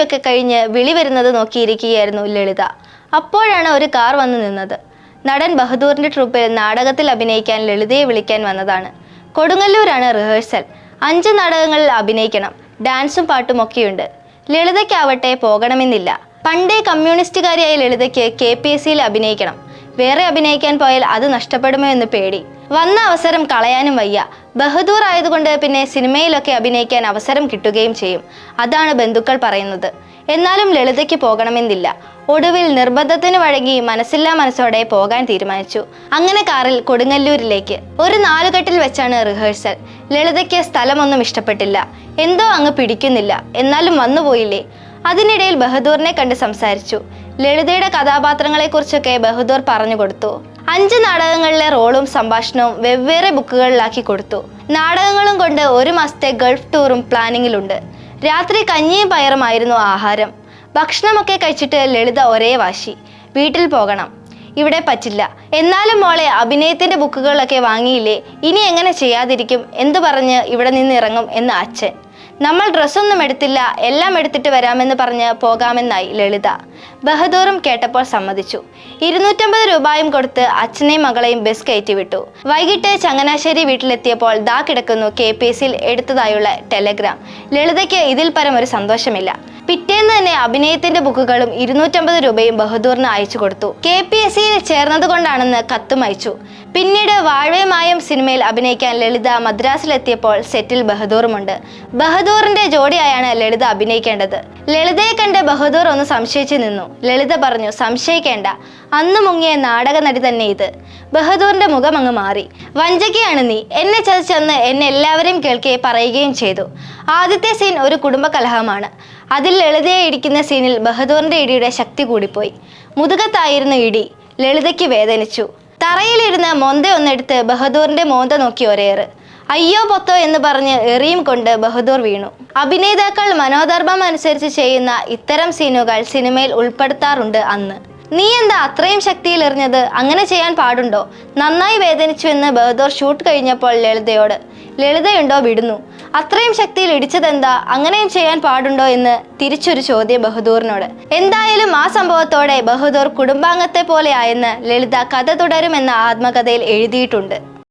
ജോലിയൊക്കെ കഴിഞ്ഞ് വിളി വരുന്നത് നോക്കിയിരിക്കുകയായിരുന്നു ലളിത. അപ്പോഴാണ് ഒരു കാർ വന്നു നിന്നത്. നടൻ ബഹദൂറിന്റെ ട്രൂപ്പിൽ നാടകത്തിൽ അഭിനയിക്കാൻ ലളിതയെ വിളിക്കാൻ വന്നതാണ്. കൊടുങ്ങല്ലൂരാണ് റിഹേഴ്സൽ. അഞ്ച് നാടകങ്ങളിൽ അഭിനയിക്കണം ഡാൻസും പാട്ടും ഒക്കെയുണ്ട്. ലളിതയ്ക്കാവട്ടെ പോകണമെന്നില്ല. പണ്ടേ കമ്മ്യൂണിസ്റ്റുകാരിയായ ലളിതയ്ക്ക് കെ പി എസ് സിയിൽ അഭിനയിക്കണം. വേറെ അഭിനയിക്കാൻ പോയാൽ അത് നഷ്ടപ്പെടുമോ എന്ന് പേടി. വന്ന അവസരം കളയാനും വയ്യ. ബഹദൂർ ആയതുകൊണ്ട് പിന്നെ സിനിമയിലൊക്കെ അഭിനയിക്കാൻ അവസരം കിട്ടുകയും ചെയ്യും. അതാണ് ബന്ധുക്കൾ പറയുന്നത്. എന്നാലും ലളിതയ്ക്ക് പോകണമെന്നില്ല. ഒടുവിൽ നിർബന്ധത്തിന് വഴങ്ങി മനസ്സില്ലാ മനസ്സോടെ പോകാൻ തീരുമാനിച്ചു. അങ്ങനെ കാറിൽ കൊടുങ്ങല്ലൂരിലേക്ക്. ഒരു നാലുകെട്ടിൽ വെച്ചാണ് റിഹേഴ്സൽ. ലളിതയ്ക്ക് സ്ഥലമൊന്നും ഇഷ്ടപ്പെട്ടില്ല. എന്തോ അങ്ങ് പിടിക്കുന്നില്ല. എന്നാലും വന്നുപോയില്ലേ അതിനിടയിൽ ബഹദൂറിനെ കണ്ട് സംസാരിച്ചു. ലളിതയുടെ കഥാപാത്രങ്ങളെക്കുറിച്ചൊക്കെ ബഹദൂർ പറഞ്ഞു കൊടുത്തു. അഞ്ച് നാടകങ്ങളിലെ റോളും സംഭാഷണവും വെവ്വേറെ ബുക്കുകളിലാക്കി കൊടുത്തു. നാടകങ്ങളും കൊണ്ട് ഒരു മാസത്തെ ഗൾഫ് ടൂറും പ്ലാനിങ്ങിലുണ്ട്. രാത്രി കഞ്ഞിയും പയറുമായിരുന്നു ആഹാരം. ഭക്ഷണമൊക്കെ കഴിച്ചിട്ട് ലളിത ഒരേ വാശി. വീട്ടിൽ പോകണം. ഇവിടെ പറ്റില്ല. എന്നാലും മോളെ അഭിനയത്തിന്റെ ബുക്കുകളൊക്കെ വാങ്ങിയില്ലേ? ഇനി എങ്ങനെ ചെയ്യാതിരിക്കും? എന്തു പറഞ്ഞ് ഇവിടെ നിന്ന് ഇറങ്ങും എന്ന് അച്ഛൻ. നമ്മൾ ഡ്രസ്സൊന്നും എടുത്തില്ല എല്ലാം എടുത്തിട്ട് വരാമെന്ന് പറഞ്ഞ് പോകാമെന്നായി ലളിത. ബഹദൂറും കേട്ടപ്പോൾ സമ്മതിച്ചു. ഇരുന്നൂറ്റമ്പത് രൂപയും കൊടുത്ത് അച്ഛനെയും മകളെയും ബസ് കയറ്റി വിട്ടു വൈകിട്ട് ചങ്ങനാശ്ശേരി വീട്ടിലെത്തിയപ്പോൾ ദാ കിടക്കുന്നു കെ പി എസ് സിയിൽ എടുത്തതായുള്ള ടെലഗ്രാം. ലളിതയ്ക്ക് ഇതിൽ പരം ഒരു സന്തോഷമില്ല. പിറ്റേന്ന് തന്നെ അഭിനയത്തിന്റെ ബുക്കുകളും ഇരുന്നൂറ്റമ്പത് രൂപയും ബഹദൂറിന് അയച്ചു കൊടുത്തു. കെ പി എസ് സിയിൽ ചേർന്നതുകൊണ്ടാണെന്ന് കത്തും അയച്ചു. പിന്നീട് വാഴവമായം സിനിമയിൽ അഭിനയിക്കാൻ ലളിത മദ്രാസിലെത്തിയപ്പോൾ സെറ്റിൽ ബഹദൂറുമുണ്ട്. ബഹദൂറിന്റെ ജോഡിയായാണ് ലളിത അഭിനയിക്കേണ്ടത്. ലളിതയെ കണ്ട് ബഹദൂർ ഒന്ന് സംശയിച്ചു നിന്നു. ലളിത പറഞ്ഞു സംശയിക്കേണ്ട. അന്ന് മുങ്ങിയ നാടക നടി തന്നെ ഇത്. ബഹദൂറിന്റെ മുഖം അങ്ങ് മാറി. വഞ്ചകയാണ് നീ. എന്നെ ചതിച്ചെന്ന് എന്നെ എല്ലാവരെയും കേൾക്കെ പറയുകയും ചെയ്തു. ആദ്യത്തെ സീൻ ഒരു കുടുംബ കലഹമാണ് അതിൽ ലളിതയെ ഇടിക്കുന്ന സീനിൽ ബഹദൂറിന്റെ ഇടിയുടെ ശക്തി കൂടിപ്പോയി. മുതുകത്തായിരുന്നു ഇടി ലളിതയ്ക്ക് വേദനിച്ചു. തറയിലിരുന്ന് മൊന്ത ഒന്നെടുത്ത് ബഹദൂറിന്റെ മോന്ത നോക്കി ഒരേറ്. അയ്യോ പൊത്തോ എന്ന് പറഞ്ഞ് എറിയും കൊണ്ട് ബഹദൂർ വീണു. അഭിനേതാക്കൾ മനോധർമ്മം അനുസരിച്ച് ചെയ്യുന്ന ഇത്തരം സീനുകൾ സിനിമയിൽ ഉൾപ്പെടുത്താറുണ്ട് അന്ന്. നീ എന്താ അത്രയും ശക്തിയിൽ എറിഞ്ഞത് അങ്ങനെ ചെയ്യാൻ പാടുണ്ടോ? നന്നായി വേദനിച്ചു എന്ന് ബഹദൂർ ഷൂട്ട് കഴിഞ്ഞപ്പോൾ ലളിതയോട് ലളിതയുണ്ടോ വിടുന്നു. അത്രയും ശക്തിയിൽ ഇടിച്ചതെന്താ? അങ്ങനെയും ചെയ്യാൻ പാടുണ്ടോ? എന്ന് തിരിച്ചൊരു ചോദ്യം ബഹദൂറിനോട്. എന്തായാലും ആ സംഭവത്തോടെ ബഹദൂർ കുടുംബാംഗത്തെ പോലെ ആയെന്ന് ലളിത കഥ തുടരുമെന്ന ആത്മകഥയിൽ എഴുതിയിട്ടുണ്ട്.